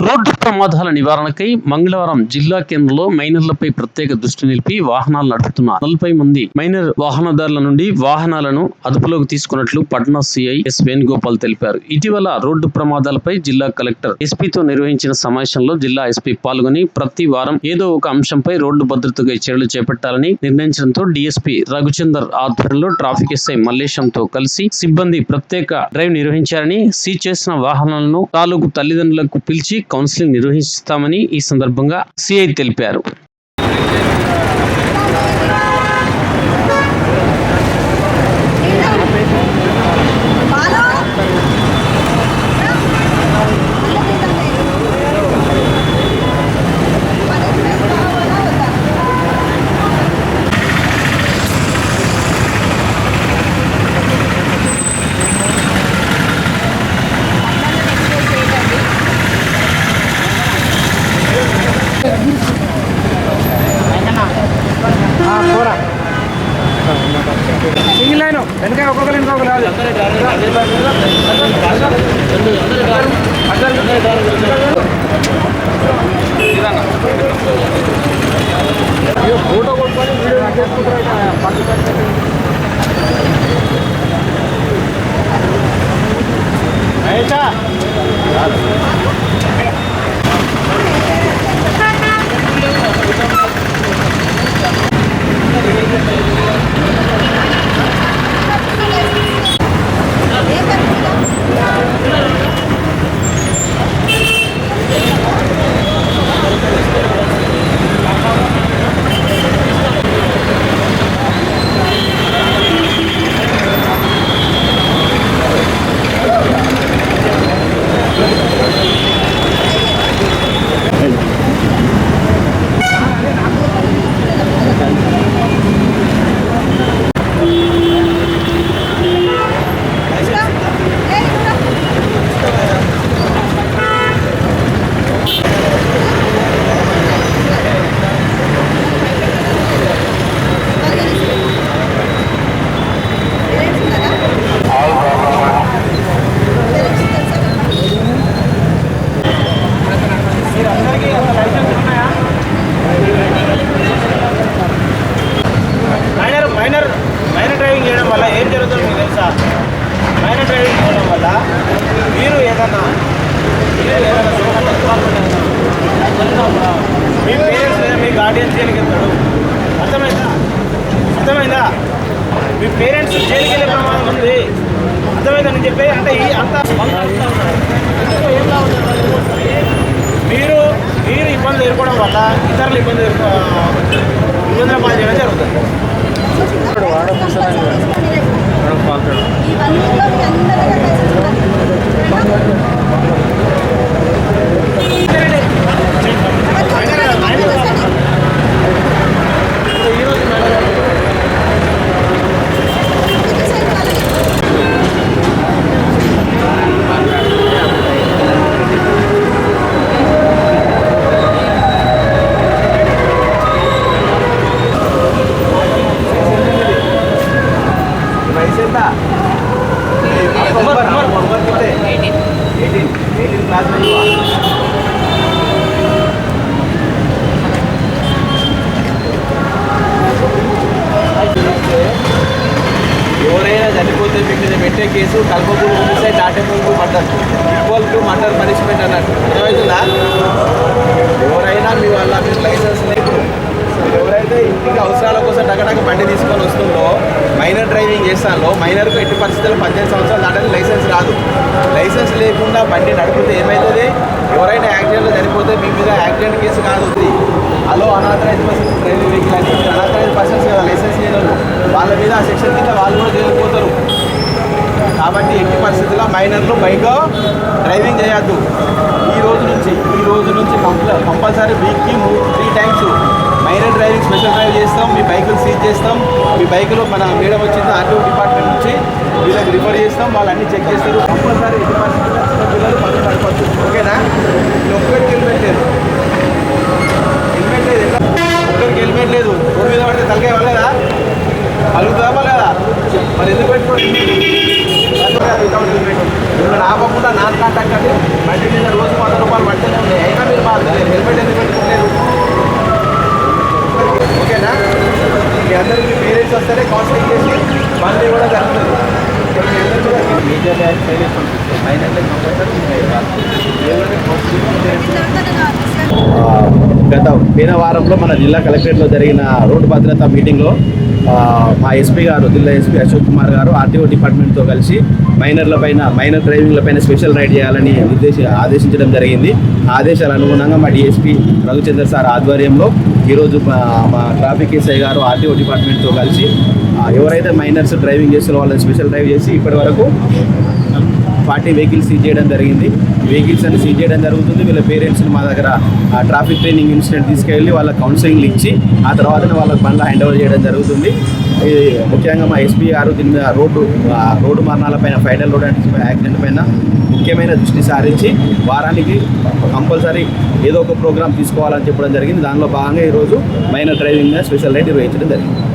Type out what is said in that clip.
Road ప్రమాదాల నివారణకై మంగళవారం జిల్లా కేంద్రంలో మైనర్లపై ప్రత్యేక దృష్టి నిలిపి వాహనాలు నడుపుతున్న నలభై మంది మైనర్ వాహనదారుల నుండి వాహనాలను అదుపులోకి తీసుకున్నట్లు పట్నా సిఐ ఎస్ వేణుగోపాల్ తెలిపారు. ఇటీవల రోడ్డు ప్రమాదాలపై జిల్లా కలెక్టర్ ఎస్పీతో నిర్వహించిన సమావేశంలో జిల్లా ఎస్పీ పాల్గొని ప్రతి వారం ఏదో ఒక అంశంపై రోడ్డు భద్రతకై చర్యలు చేపట్టాలని నిర్ణయించడంతో డీఎస్పీ రఘుచందర్ ఆధ్వర్యంలో ట్రాఫిక్ ఎస్ఐ మల్లేశంతో కలిసి సిబ్బంది ప్రత్యేక డ్రైవ్ నిర్వహించారని సీజ్ చేసిన వాహనాలను తాలూకు తల్లిదండ్రులకు పిలిచి కౌన్సిలింగ్ నిర్వహిస్తామని ఈ సందర్భంగా సిఐ తెలిపారు. లైన్. వెనక ఒక్కొక్కరు వెనక రాదు ఫోటో కొట్టుకొని వీడియో చేసుకుంటారు మహేషా మైనర్ మైనర్ మైనర్ డ్రైవింగ్ చేయడం వల్ల ఏం జరుగుతుందో మీకు తెలుసా డ్రైవింగ్ చేయడం వల్ల మీరు ఏదన్నా మీరు ఏదైనా మీ పేరెంట్స్ లేదా మీ గార్డియన్స్ జైలుకి వెళ్తాడు అర్థమైందా? అర్థమైందా? మీ పేరెంట్స్ జైలుకి వెళ్ళే ప్రమాదం ఉంది. అర్థమైందని నేను చెప్పేది? అంటే ఈ అంత మీరు మీరు ఇబ్బంది ఎదుర్కోవడం వల్ల ఇతరులు ఇబ్బంది ఎదుర్కో ఇబ్బందుల పాలు చేయడం జరుగుతుంది. ఈరోజు ఎవరైనా చనిపోతే పెట్టిన మీద పెట్టే కేసు కల్పపూర్ దాటే నాటపూర్ murder. Equal to murder punishment అన్నట్టు. అర్థమవుతుందా ఎవరైనా మీ వల్ల మీరు లైసెన్స్ లేదు ఎవరైతే ఇంటికి అవసరాల కోసం టకటక బండి తీసుకొని వస్తుందో పాకిస్తాన్లో మైనర్కు ఎట్టి పరిస్థితుల్లో పద్దెనిమిది సంవత్సరాలు దాటని లైసెన్స్ రాదు. లైసెన్స్ లేకుండా బండి నడిపితే ఏమవుతుంది ఎవరైనా యాక్సిడెంట్లో చనిపోతే మీ మీద యాక్సిడెంట్ కేసు కాదు. Hello unauthorized persons driving vehicle అని అనాథరైజ్ పర్సన్స్ కదా లైసెన్స్ లేని వాళ్ళ మీద ఆ సెక్షన్ కింద వాళ్ళు కూడా జరిగిపోతారు కాబట్టి ఎట్టి పరిస్థితుల్లో మైనర్లు బైక్ డ్రైవింగ్ చేయొద్దు. రోజు నుంచి ఈ రోజు నుంచి కంపల్సరీ వీక్కి three times minor driving special drive చేస్తాం మీ బైకులు సీజ్ చేస్తాం మీ బైకులో మన మేడం వచ్చింది ఆర్టీఓ డిపార్ట్మెంట్ నుంచి వీళ్ళకి రిఫర్ చేస్తాం వాళ్ళు అన్ని చెక్ చేస్తారు. కంపల్సరీ డిపార్ట్మెంట్ పిల్లలు పనులు నడపచ్చు ఓకేనా? ఇది ఒక్కరికి హెల్మెట్ లేదు హెల్మెట్ లేదు ఎట్లా? ఒక్కరికి హెల్మెట్ లేదు రోడ్డు మీద పడితే తలకాయ వల్లేదా పలుకుతుందా పర్లేదా మరి ఎందుకు పెట్టుకోండి వితౌట్ హెల్మెట్ కాంటాక్ట్ అంటే బండి మీద రోజు వంద రూపాయలు పడితేనే హెల్మెట్ ఎందుకు పెట్టుకోలేదు ఓకేనా మీ అందరూ మీ పేరెంట్స్ వస్తేనే కౌన్సిలింగ్ చేసి బండి కూడా జరుగుతుంది మేజర్ ల్యాబ్ పేరెంట్స్ గత పోయిన వారంలో మన జిల్లా కలెక్టరేట్లో జరిగిన రోడ్డు భద్రతా మీటింగ్లో మా ఎస్పీ గారు జిల్లా ఎస్పీ అశోక్ కుమార్ గారు ఆర్టీఓ డిపార్ట్మెంట్తో కలిసి మైనర్ల పైన మైనర్ డ్రైవింగ్ల పైన స్పెషల్ రైడ్ చేయాలని ఉద్దేశ ఆదేశించడం జరిగింది. ఆదేశాల అనుగుణంగా మా డిఎస్పీ రఘుచంద్ర సార్ ఆధ్వర్యంలో ఈరోజు మా ట్రాఫిక్ ఎస్ఐ గారు ఆర్టీఓ డిపార్ట్మెంట్తో కలిసి ఎవరైతే మైనర్స్ డ్రైవింగ్ చేస్తున్న వాళ్ళని స్పెషల్ డ్రైవ్ చేసి ఇప్పటి వరకు ఫార్టీ వెహికల్స్ సీజ్ చేయడం జరిగింది. వెహికల్స్ అన్ని సీజ్ చేయడం జరుగుతుంది. వీళ్ళ పేరెంట్స్ని మా దగ్గర ట్రాఫిక్ ట్రైనింగ్ ఇన్స్టిట్యూట్ తీసుకెళ్ళి వాళ్ళ కౌన్సిలింగ్ ఇచ్చి ఆ తర్వాతనే వాళ్ళకి పనులు హ్యాండ్ ఓవర్ చేయడం జరుగుతుంది. ముఖ్యంగా మా ఎస్పీ గారు దీని మీద రోడ్డు రోడ్డు మరణాల పైన ఫైనల్ రోడ్ యాక్సిడెంట్ పైన ముఖ్యమైన దృష్టి సారించి వారానికి కంపల్సరీ ఏదో ఒక ప్రోగ్రామ్ తీసుకోవాలని చెప్పడం జరిగింది. దానిలో భాగంగా ఈరోజు మైనర్ డ్రైవింగ్ స్పెషల్ రైడ్ నిర్వహించడం జరిగింది.